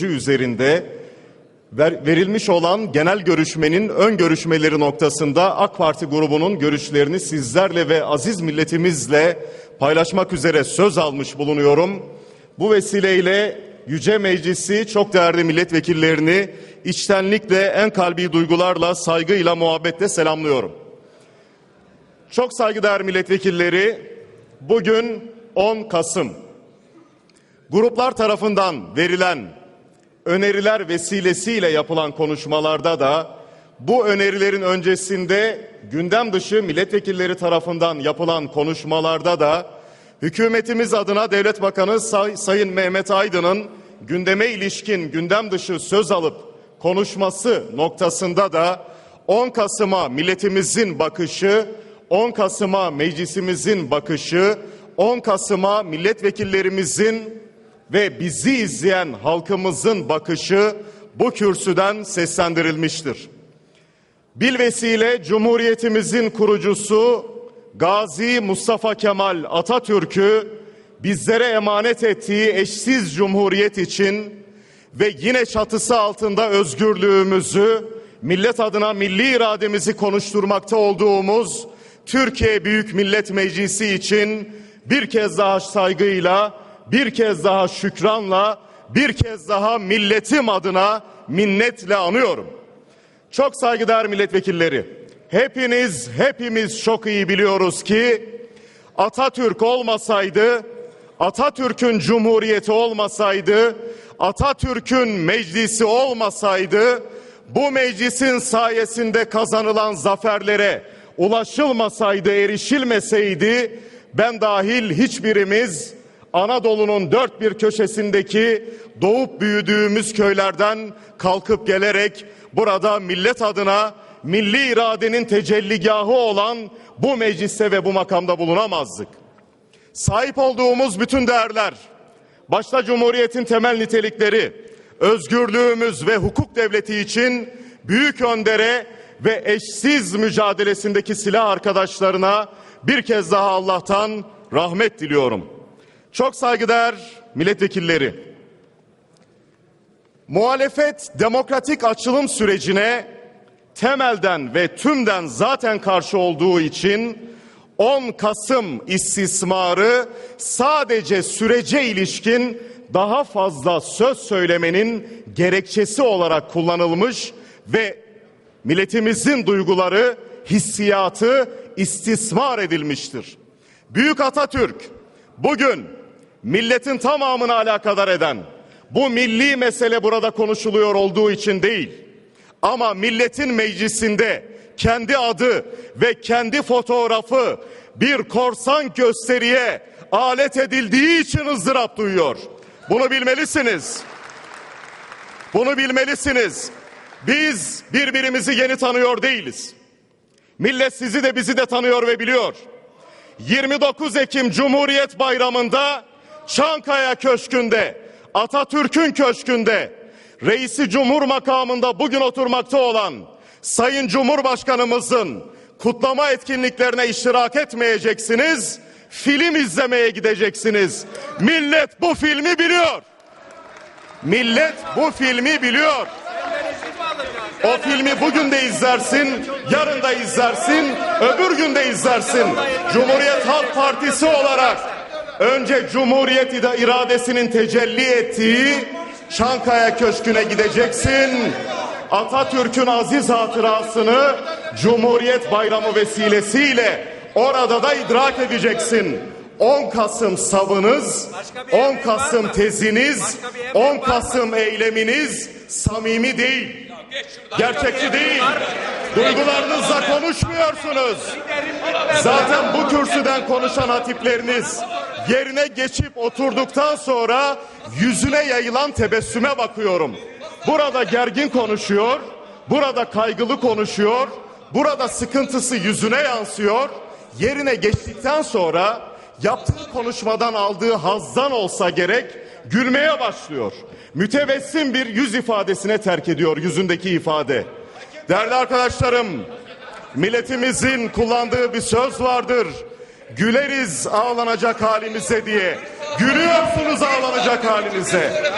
üzerinde ver- verilmiş olan genel görüşmenin ön görüşmeleri noktasında AK Parti grubunun görüşlerini sizlerle ve aziz milletimizle paylaşmak üzere söz almış bulunuyorum. Bu vesileyle Yüce Meclisi çok değerli milletvekillerini içtenlikle en kalbi duygularla, saygıyla, muhabbetle selamlıyorum. Çok saygıdeğer milletvekilleri, bugün 10 Kasım. Gruplar tarafından verilen öneriler vesilesiyle yapılan konuşmalarda da bu önerilerin öncesinde gündem dışı milletvekilleri tarafından yapılan konuşmalarda da hükümetimiz adına Devlet Bakanı Say- Sayın Mehmet Aydın'ın gündeme ilişkin gündem dışı söz alıp konuşması noktasında da 10 Kasım'a milletimizin bakışı, 10 Kasım'a meclisimizin bakışı, 10 Kasım'a milletvekillerimizin ve bizi izleyen halkımızın bakışı bu kürsüden seslendirilmiştir. Bilvesile Cumhuriyetimizin kurucusu Gazi Mustafa Kemal Atatürk'ü bizlere emanet ettiği eşsiz cumhuriyet için ve yine çatısı altında özgürlüğümüzü, millet adına milli irademizi konuşturmakta olduğumuz Türkiye Büyük Millet Meclisi için bir kez daha saygıyla, bir kez daha şükranla, bir kez daha milletim adına minnetle anıyorum. Çok saygıdeğer milletvekilleri, hepiniz, hepimiz çok iyi biliyoruz ki Atatürk olmasaydı, Atatürk'ün cumhuriyeti olmasaydı, Atatürk'ün meclisi olmasaydı, bu meclisin sayesinde kazanılan zaferlere ulaşılmasaydı, erişilmeseydi, ben dahil hiçbirimiz Anadolu'nun dört bir köşesindeki doğup büyüdüğümüz köylerden kalkıp gelerek burada millet adına milli iradenin tecelligahı olan bu mecliste ve bu makamda bulunamazdık. Sahip olduğumuz bütün değerler, başta Cumhuriyet'in temel nitelikleri, özgürlüğümüz ve hukuk devleti için büyük öndere ve eşsiz mücadelesindeki silah arkadaşlarına bir kez daha Allah'tan rahmet diliyorum. Çok saygıdeğer milletvekilleri. Muhalefet demokratik açılım sürecine temelden ve tümden zaten karşı olduğu için 10 Kasım istismarı sadece sürece ilişkin daha fazla söz söylemenin gerekçesi olarak kullanılmış ve milletimizin duyguları, hissiyatı istismar edilmiştir. Büyük Atatürk bugün milletin tamamını alakadar eden bu milli mesele burada konuşuluyor olduğu için değil. Ama milletin meclisinde kendi adı ve kendi fotoğrafı bir korsan gösteriye alet edildiği için ızdırap duyuyor. Bunu bilmelisiniz. Bunu bilmelisiniz. Biz birbirimizi yeni tanıyor değiliz. Millet sizi de bizi de tanıyor ve biliyor. 29 Ekim Cumhuriyet Bayramı'nda Çankaya Köşkü'nde, Atatürk'ün köşkünde, reisi cumhur makamında bugün oturmakta olan Sayın Cumhurbaşkanımızın kutlama etkinliklerine iştirak etmeyeceksiniz, film izlemeye gideceksiniz. Millet bu filmi biliyor. Millet bu filmi biliyor. O filmi bugün de izlersin, yarın da izlersin, öbür gün de izlersin. Cumhuriyet Halk Partisi olarak önce Cumhuriyet iradesinin tecelli ettiği Çankaya Köşkü'ne gideceksin. Atatürk'ün aziz hatırasını Cumhuriyet Bayramı vesilesiyle orada da idrak edeceksin. 10 Kasım savınız, 10 Kasım teziniz, 10 Kasım eyleminiz samimi değil. Gerçekçi değil. Duygularınızla konuşmuyorsunuz. Zaten bu kürsüden konuşan hatipleriniz yerine geçip oturduktan sonra yüzüne yayılan tebessüme bakıyorum. Burada gergin konuşuyor, burada kaygılı konuşuyor, burada sıkıntısı yüzüne yansıyor. Yerine geçtikten sonra yaptığı konuşmadan aldığı hazdan olsa gerek gülmeye başlıyor. Mütebessim bir yüz ifadesine terk ediyor yüzündeki ifade. Değerli arkadaşlarım, milletimizin kullandığı bir söz vardır. Güleriz ağlanacak halimize diye. Gülüyorsunuz ağlanacak halinize.